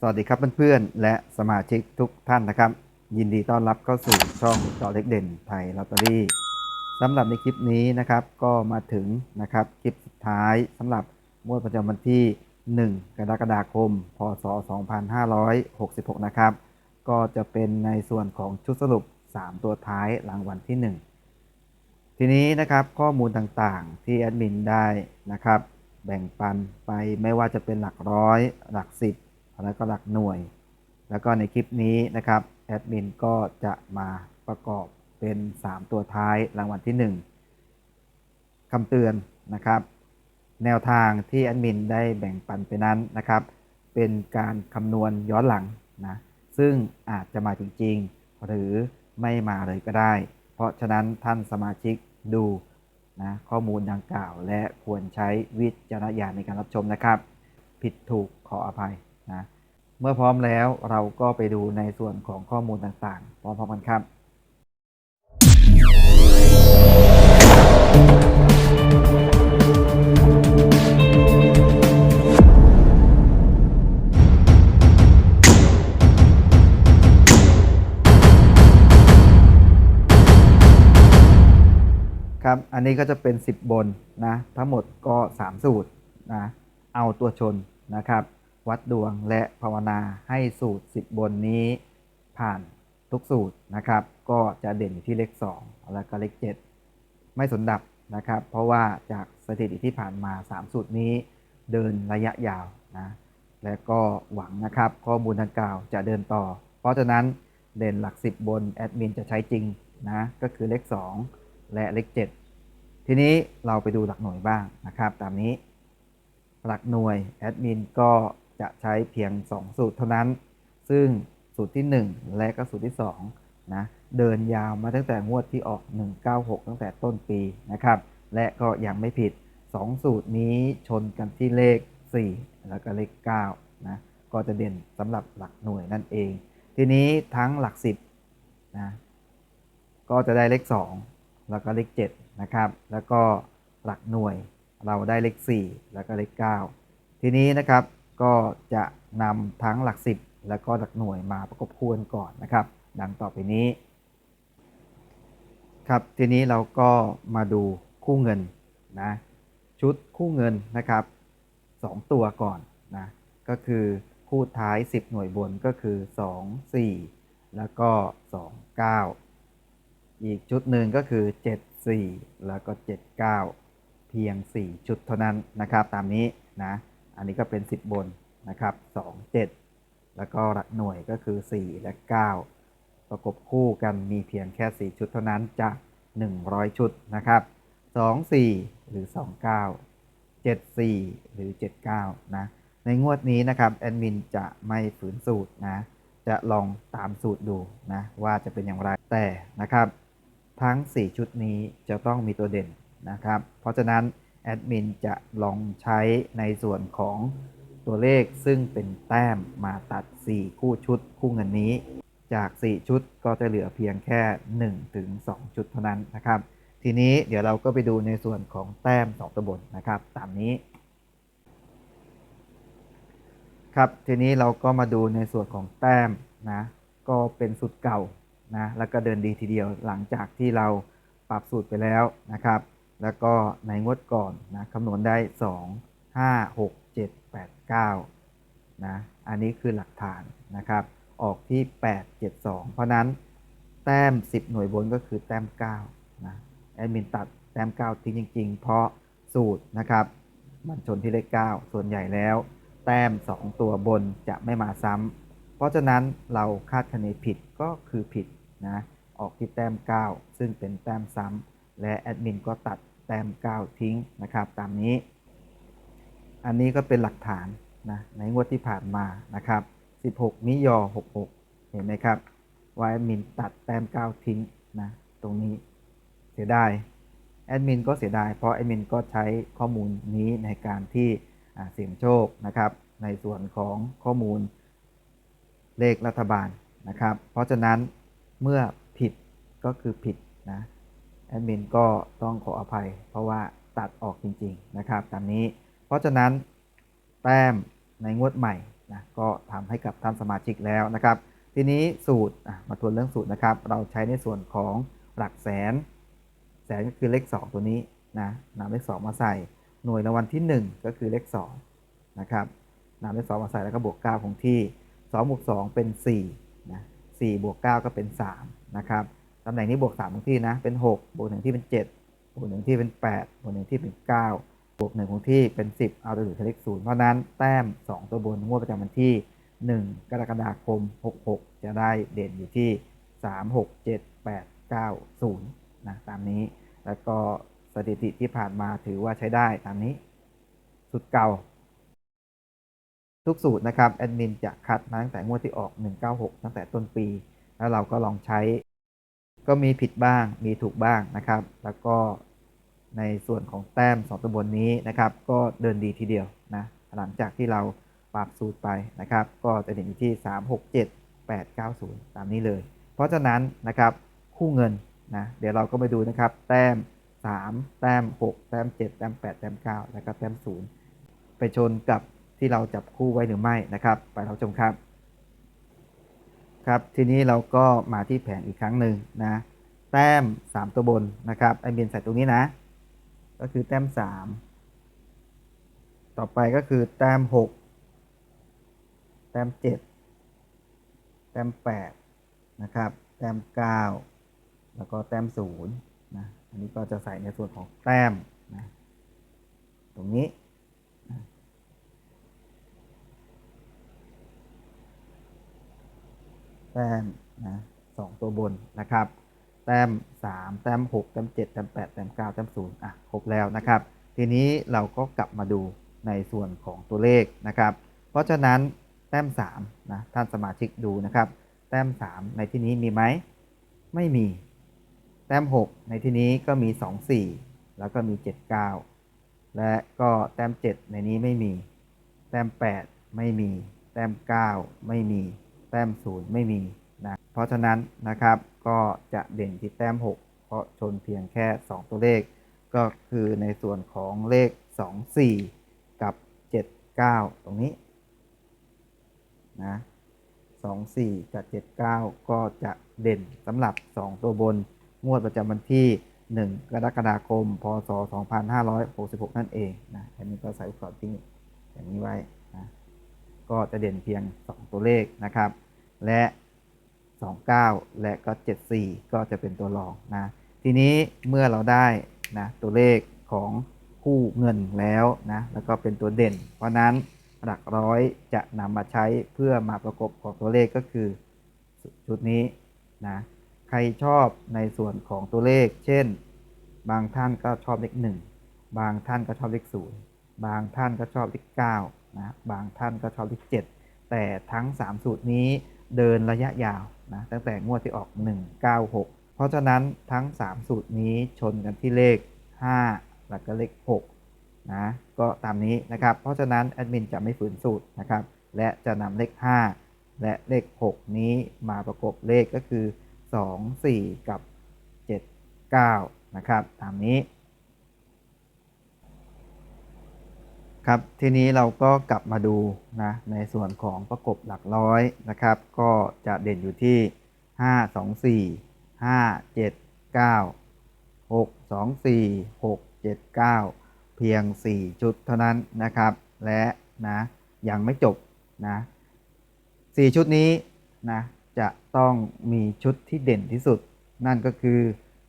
สวัสดีครับเพื่อนๆและสมาชิกทุกท่านนะครับ ยินดีต้อนรับเข้าสู่ช่องจอเล็กเด่นไทยลอตเตอรี่สำหรับในคลิปนี้นะครับก็มาถึงนะครับคลิปสุดท้ายสำหรับงวดประจำวันที่ 1 กรกฎาคม พศ 2566 นะครับ ก็จะเป็นในส่วนของชุดสรุป 3 ตัวท้ายรางวัลที่ 1 ทีนี้นะครับข้อมูลต่างๆที่แอดมินได้นะครับ แบ่งปันไปไม่ว่าจะเป็นหลักร้อย หลักสิบ แล้วก็หลักหน่วย แล้วก็ในคลิปนี้นะครับแอดมินก็จะมาประกอบเป็น 3 ตัวท้ายรางวัลที่ 1คำเตือนนะครับ แนวทางที่แอดมินได้แบ่งปันไปนั้นนะครับ เป็นการคำนวณย้อนหลังนะซึ่งอาจจะมาจริง ๆ หรือไม่มาเลยก็ได้ เพราะฉะนั้นท่านสมาชิกดูนะข้อมูลดังกล่าว และควรใช้วิจารณญาณในการรับชมนะครับ ผิดถูกขออภัย นะเมื่อพร้อมแล้วเราก็ไปดูในส่วนของข้อมูลต่างๆ พร้อมๆกันครับครับ อันนี้ก็จะเป็น 10 บนนะ ทั้งหมดก็ 3 สูตรนะ เอาตัวชนนะครับ วัดดวงและภาวนาให้สูตร 10 บนนี้ผ่านทุกสูตรนะครับ ก็จะเด่นอยู่ที่เลข 2 แล้วก็เลข 7 ไม่สนดับนะครับ เพราะว่าจากสถิติที่ผ่านมา 3 สูตรนี้เดินระยะยาวนะและก็หวังนะครับ ข้อมูลดังกล่าวจะเดินต่อ เพราะฉะนั้นเด่นหลัก 10 บนแอดมินจะใช้จริงนะก็คือเลข 2 และเลข 7 ทีนี้เราไปดูหลักหน่วยบ้างนะครับ ตามนี้หลักหน่วยแอดมินก็ จะใช้เพียง 2 สูตรเท่านั้น ซึ่งสูตรที่ 1 และก็สูตรที่2นะเดินยาวมาตั้งแต่งวดที่ออก 196 ตั้งแต่ต้นปีนะครับ และก็ยังไม่ผิด 2 สูตรนี้ชนกันที่เลข 4 แล้วก็เลข9นะก็จะเด่นสำหรับหลักหน่วยนั่นเอง ทีนี้ทั้งหลัก 10นะก็จะได้เลข 2 แล้วก็เลข7นะครับ แล้วก็หลักหน่วยเราได้เลข 4 แล้วก็เลข 9 ทีนี้นะครับ ก็จะนำทั้งหลัก10แล้วก็หลักหน่วยมาประกบคู่กันก่อนนะครับ ดังต่อไปนี้ ครับทีนี้เราก็มาดูคู่เงินนะชุดคู่เงินนะครับ 2 ตัวก่อนนะก็คือคู่ท้าย 10 หน่วยบนก็คือ 2 4 แล้วก็ 2 9 อีกชุดหนึ่งก็คือ 7 4 แล้วก็ 7 9 เพียง 4 ชุดเท่านั้นนะครับตามนี้นะ อันนี้ก็เป็น 10 บนนะครับ 2 7 แล้วก็หลักหน่วยก็คือ 4 และ 9 ประกบคู่กันมีเพียงแค่ 4 ชุดเท่านั้นจาก 100 ชุดนะครับ 2 4 หรือ 29 7 4 หรือ 79 นะ ในงวดนี้นะครับแอดมินจะไม่ฝืนสูตรนะ จะลองตามสูตรดูนะว่าจะเป็นอย่างไรแต่นะครับ ทั้ง 4 ชุดนี้จะต้องมีตัวเด่นนะครับ เพราะฉะนั้น แอดมินจะลองใช้ในส่วนของตัวเลขซึ่งเป็นแต้มมาตัด 4 คู่ชุดคู่เงินนี้ จาก 4 ชุดก็จะเหลือเพียงแค่ 1 ถึง 2 ชุดเท่านั้นนะครับ ทีนี้เดี๋ยวเราก็ไปดูในส่วนของแต้ม2ตัวบนนะครับ ตามนี้ ครับ ทีนี้เราก็มาดูในส่วนของแต้มนะ ก็เป็นสูตรเก่านะ แล้วก็เดินดีทีเดียวหลังจากที่เราปรับสูตรไปแล้วนะครับ แล้วก็ในงวดก่อนนะคำนวณได้ 2 5 6 7 8 9นะอันนี้คือหลักฐานนะครับ ออกที่ 8 7 2 เพราะนั้นแต้ม 10 หน่วยบนก็คือแต้ม9นะแอดมินตัดแต้ม 9 ทิ้งจริง ๆ เพราะสูตรนะครับมันชนที่เลข 9 ส่วนใหญ่แล้ว แต้ม 2 ตัวบนจะไม่มาซ้ำเพราะฉะนั้นเราคาดคะเนผิดก็คือผิดนะออกที่แต้ม 9 ซึ่งเป็นแต้มซ้ำ และแอดมินก็ตัดแต้ม9ทิ้งนะครับตามนี้ อันนี้ก็เป็นหลักฐานนะในงวดที่ผ่านมานะครับ 16 มิยอ 66 เห็นไหมครับว่าแอดมินตัดแต้ม9ทิ้งนะตรงนี้เสียดายแอดมินก็เสียดายเพราะแอดมินก็ใช้ข้อมูลนี้ในการที่เสี่ยงโชคนะครับ ในส่วนของข้อมูลเลขรัฐบาลนะครับ เพราะฉะนั้นเมื่อผิดก็คือผิดนะ แอดมินก็ต้องขออภัย เพราะว่าตัดออกจริง ๆ นะครับ ตามนี้ เพราะฉะนั้นแต้มในงวดใหม่นะก็ทำให้กับท่านสมาชิกแล้วนะครับ ทีนี้สูตรมาทวนเรื่องสูตรนะครับ เราใช้ในส่วนของหลักแสน แสนก็คือเลข 2 ตัวนี้นะนำเลข 2 มาใส่หน่วยรางวัลที่ 1 ก็คือเลข2นะครับนำเลข 2 มาใส่แล้วก็บวก9ของที่2บวก2เป็น4นะ4บวก 9 ก็เป็น3นะครับ ตำแหน่งนี้บวก3ของที่นะ เป็น 6 บวก1ที่เป็น 7 บวก1ที่เป็น 8 บวก1ที่เป็น 9 บวก1ของที่เป็น 10 เอาตัวอยู่ที่เลข0เพราะฉะนั้นแต้ม 2 ตัวบนงวดประจำวันที่ 1 กรกฎาคม 66 จะได้เด่นอยู่ที่ 3 6 7 8 9 0นะตามนี้ แล้วก็สถิติที่ผ่านมาถือว่าใช้ได้ตามนี้ สุดเก่า ทุกสูตรนะครับแอดมินจะคัดมาตั้งแต่งวดที่ออก 196 ตั้งแต่ต้นปี แล้วเราก็ลองใช้ ก็มีผิดบ้างมีถูกบ้างนะครับ แล้วก็ในส่วนของแต้มสองตัวบนนี้นะครับ ก็เดินดีทีเดียวนะหลังจากที่เราปรับสูตรไปนะครับ ก็จะเด่นอยู่ที่ 3 6 7 8 9 0 ตามนี้เลย เพราะฉะนั้นนะครับคู่เงินนะเดี๋ยวเราก็ไปดูนะครับ แต้ม 3 แต้ม 6 แต้ม 7 แต้ม 8 แต้ม 9 แล้วก็แต้ม 0 ไปชนกับที่เราจับคู่ไว้หรือไม่นะครับ ไปเราชมครับ ครับ ทีนี้เราก็มาที่แผงอีกครั้งหนึ่งนะ แต้ม 3 ตัวบนนะครับไอเบียนใส่ตรงนี้นะ ก็คือแต้ม 3 ต่อไปก็คือแต้ม 6 แต้ม 7 แต้ม 8 นะครับ แต้ม 9 แล้วก็แต้ม0นะ อันนี้ก็จะใส่ในส่วนของแต้มนะ ตรงนี้นะ แต้มนะสองตัวบนนะครับ แต้ม 3 แต้ม 6 แต้ม 7 แต้ม 8 แต้ม 9 แต้ม 0 อะ ครบแล้วนะครับ ทีนี้เราก็กลับมาดูในส่วนของตัวเลขนะครับ เพราะฉะนั้นแต้ม3นะท่านสมาชิกดูนะครับ แต้ม 3 ในที่นี้มีไหม ไม่มี แต้ม 6 ในที่นี้ก็มี 2 4 แล้วก็มี 7 9 และก็แต้ม 7 ในนี้ไม่มี แต้ม 8 ไม่มี แต้ม 9 ไม่มี ต้ม0ไม่มีนะเพราะฉะนั้นนะครับก็จะเด่นที่แต้ม 6 เพราะชนเพียงแค่ 2 ตัวเลข ก็คือในส่วนของเลข 2 4 กับ 7 9 ตรงนี้นะ2 4 กับ 7 9 ก็จะเด่นสำหรับ 2 ตัวบน งวดประจำวันที่ 1 กรกฎาคม พศ 2566 นั่นเองนะอันนี้ก็ใส่อุปกรณ์ทิ้งอย่างนี้ไว้นะก็จะเด่นเพียง 2 ตัวเลขนะครับ และ 29 และก็ 74 ก็จะเป็นตัวรองนะทีนี้เมื่อเราได้นะตัวเลขของคู่เงินแล้วนะแล้วก็เป็นตัวเด่น เพราะนั้นหลักร้อยจะนำมาใช้เพื่อมาประกบของตัวเลขก็คือชุดนี้นะใครชอบในส่วนของตัวเลข เช่น บางท่านก็ชอบเลข1บางท่านก็ชอบเลข0บางท่านก็ชอบเลข9นะบางท่านก็ชอบเลข7 แต่ทั้ง 3 สูตรนี้เดินระยะยาวนะตั้งแต่งวดที่ออก 196 เพราะฉะนั้นทั้ง 3 สูตรนี้ชนกันที่เลข 5 แล้วก็เลข6นะก็ตามนี้นะครับเพราะฉะนั้นแอดมินจะไม่ฝืนสูตรนะครับและจะนำเลข 5 และเลข 6 นี้มาประกบเลขก็คือ 2 4 กับ 7 9 นะครับตามนี้ ครับทีนี้เราก็กลับมาดูนะในส่วนของประกบหลักร้อยนะครับ ก็จะเด่นอยู่ที่ 5 2 4 5 7 9 6 2 4 6 7 9 เพียง 4 ชุดเท่านั้นนะครับ และนะยังไม่จบนะ4ชุดนี้นะจะต้องมีชุดที่เด่นที่สุด นั่นก็คือ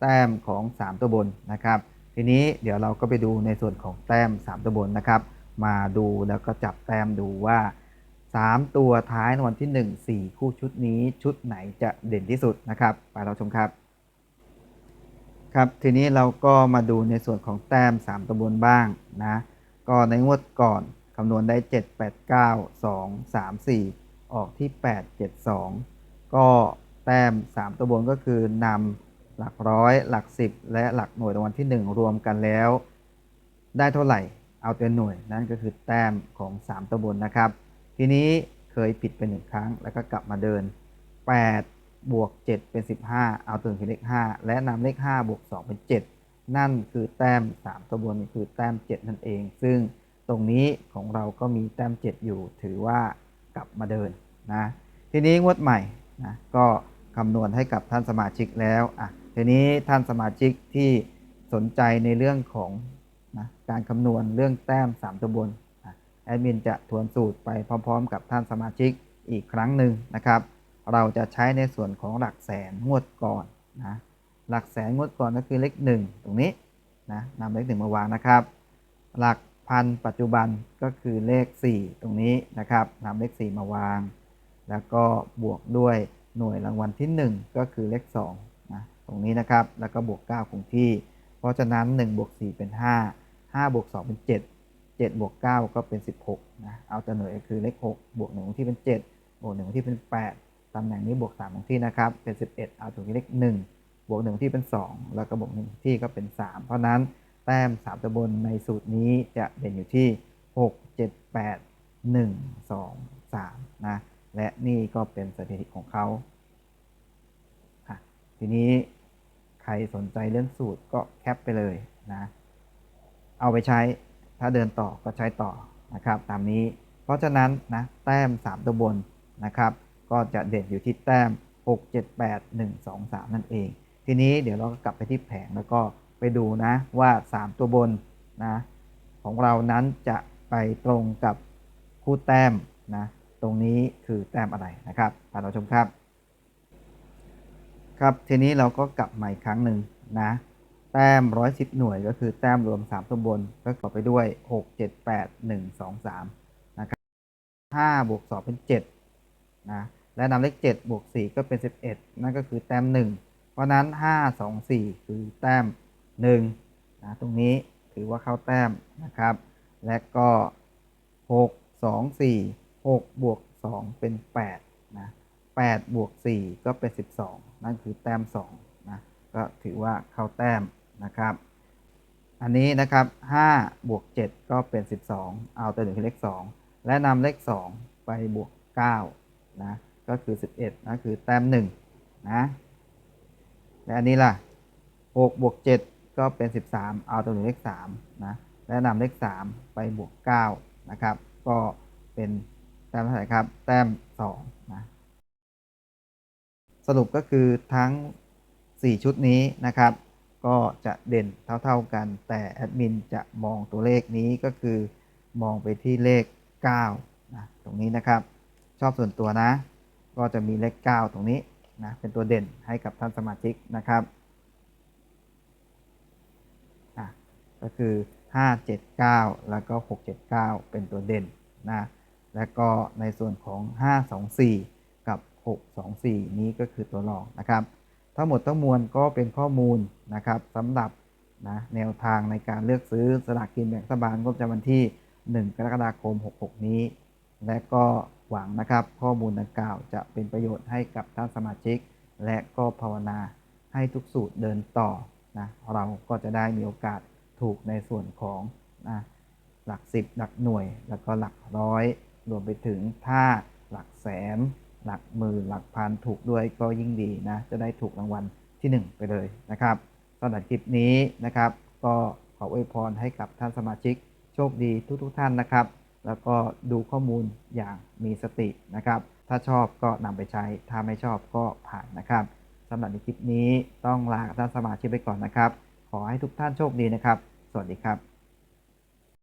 แต้มของ 3 ตัวบนนะครับ ทีนี้เดี๋ยวเราก็ไปดูในส่วนของแต้ม 3 ตัวบนนะครับ มาดูแล้วก็จับแต้มดูว่า 3 ตัวท้ายในวันที่ 1 4 คู่ชุดนี้ชุดไหนจะเด่นที่สุดนะครับ ไปเราชมครับ ครับทีนี้เราก็มาดูในส่วนของแต้ม 3ตัวบนบ้างนะก็ในงวดก่อนคำนวณได้ 7 8 9 2 3 4 ออกที่ 8 7 2 ก็แต้ม 3 ตัวบนก็คือนำหลักร้อย หลัก 10 และหลักหน่วยรางวัลที่ 1 รวมกันแล้ว ได้เท่าไหร่ เอาตัวหน่วยนั่นก็คือแต้มของ 3ตัวบนนะครับ ทีนี้เคยผิดเป็นหนึ่งครั้ง แล้วก็กลับมาเดิน 8 บวก 7 เป็น 15 เอาตัวคือเลข 5 และนำเลข 5 บวก 2 เป็น 7 นั่นคือแต้ม 3ตัวบนนี่คือแต้ม 7 นั่นเอง ซึ่งตรงนี้ของเราก็มีแต้ม 7 อยู่ ถือว่ากลับมาเดินนะทีนี้งวดใหม่นะก็คำนวณให้กับท่านสมาชิกแล้วอะทีนี้ท่านสมาชิกที่สนใจในเรื่องของ การคำนวณเรื่องแต้ม 3 ตัวบนแอดมินจะทวนสูตรไปพร้อมๆ กับท่านสมาชิกอีกครั้งหนึ่งนะครับ เราจะใช้ในส่วนของหลักแสนงวดก่อนนะหลักแสนงวดก่อนก็คือเลข1 ตรงนี้นะนำเลข1มาวางนะครับ หลักพันปัจจุบันก็คือเลข 4 ตรงนี้นะครับนำเลข 4 มาวาง แล้วก็บวกด้วยหน่วยรางวัลที่ 1 ก็คือเลข2นะตรงนี้นะครับแล้วก็บวก 9 คงที่ เพราะฉะนั้น1บวก4เป็น 5 5บวก2เป็น 7 7บวก9ก็เป็น 16นะเอาแต่หน่วยคือเลข6บวก1คงที่เป็น 7 บวก1คงที่เป็น 8ตำแหน่งนี้บวก3คงที่นะครับเป็น 11 เอาตรงนี้เลข1บวก1คงที่เป็น 2 แล้วก็บวก1คงที่ก็เป็น 3 เพราะนั้นแต้ม3ตัวบนในสูตรนี้จะเด่นอยู่ที่ 6 7 8 1 2 3นะและนี่ก็เป็นสถิติของเขาทีนี้ใครสนใจเรื่องสูตรก็แคปไปเลยนะ เอาไปใช้ ถ้าเดินต่อก็ใช้ต่อนะครับ ตามนี้ เพราะฉะนั้นนะแต้ม 3 ตัวบนนะครับ ก็จะเด่นอยู่ที่แต้ม 6 7 8 1 2 3 นั่นเอง ทีนี้เดี๋ยวเราก็กลับไปที่แผงแล้วก็ไปดูนะว่า 3 ตัวบนนะของเรานั้นจะไปตรงกับคู่แต้มนะตรงนี้คือแต้มอะไรนะครับตาเราชมครับ ครับทีนี้เราก็กลับมาอีกครั้งหนึ่งนะ แต้ม110หน่วยก็คือแต้มรวม3ตัวบนก็ต่อไปด้วย6 7 8 1 2 3นะครับ5บวก2เป็น7นะและนำเลข7บวก4ก็เป็น11นั่นก็คือแต้ม1เพราะฉะนั้น5 2 4คือแต้ม1นะตรงนี้ถือว่าเข้าแต้มนะครับ และก็6 2 4 6บวก2เป็น8นะ8บวก4ก็เป็น12นั่นคือแต้ม2นะก็ถือว่าเข้าแต้ม นะครับ อันนี้นะครับ5บวก7ก็เป็น 12 เอาตัวหนึ่งคือเลข 2 และนำเลข 2 ไปบวก9นะก็คือ 11นะคือแต้ม1นะและอันนี้ล่ะ6บวก7ก็เป็น 13 เอาตัวหนึ่งเลข3นะและนำเลข 3 ไปบวก9นะครับ ก็เป็นแต้มเท่าไหร่ครับ แต้ม2นะสรุปก็คือทั้ง 4 ชุดนี้นะครับ ก็จะเด่นเท่าๆกัน แต่แอดมินจะมองตัวเลขนี้ก็คือมองไปที่เลข9นะตรงนี้นะครับ ชอบส่วนตัวนะ ก็จะมีเลข 9 ตรงนี้นะเป็นตัวเด่นให้กับท่านสมาชิกนะครับก็คือ 579 แล้วก็ 679 เป็นตัวเด่นนะ และก็ในส่วนของ 524 กับ 624 นี้ก็คือตัวรองนะครับ ทั้งหมดทั้งมวลก็เป็นข้อมูลนะครับสำหรับนะแนวทางในการเลือกซื้อสลากกินแบ่งรัฐบาลงบประจำวันที่ 1 กรกฎาคม 66 นี้ และก็หวังนะครับข้อมูลดังกล่าวจะเป็นประโยชน์ให้กับท่านสมาชิก และก็ภาวนาให้ทุกสูตรเดินต่อนะเราก็จะได้มีโอกาสถูกในส่วนของนะหลัก 10 หลักหน่วย แล้วก็หลักร้อย รวมไปถึงถ้าหลักแสน หลักหมื่นหลักพันถูกด้วยก็ยิ่งดีนะ จะได้ถูกรางวัลที่ 1 ไปเลยนะครับสำหรับคลิปนี้นะครับ ก็ขออวยพรให้กับท่านสมาชิกโชคดีทุกๆทท่านนะครับ แล้วก็ดูข้อมูลอย่างมีสตินะครับ ถ้าชอบก็นำไปใช้ ถ้าไม่ชอบก็ผ่านนะครับสำหรับในคลิปนี้ต้องลาท่านสมาชิกไปก่อนนะครับ ขอให้ทุกท่านโชคดีนะครับ สวัสดีครับ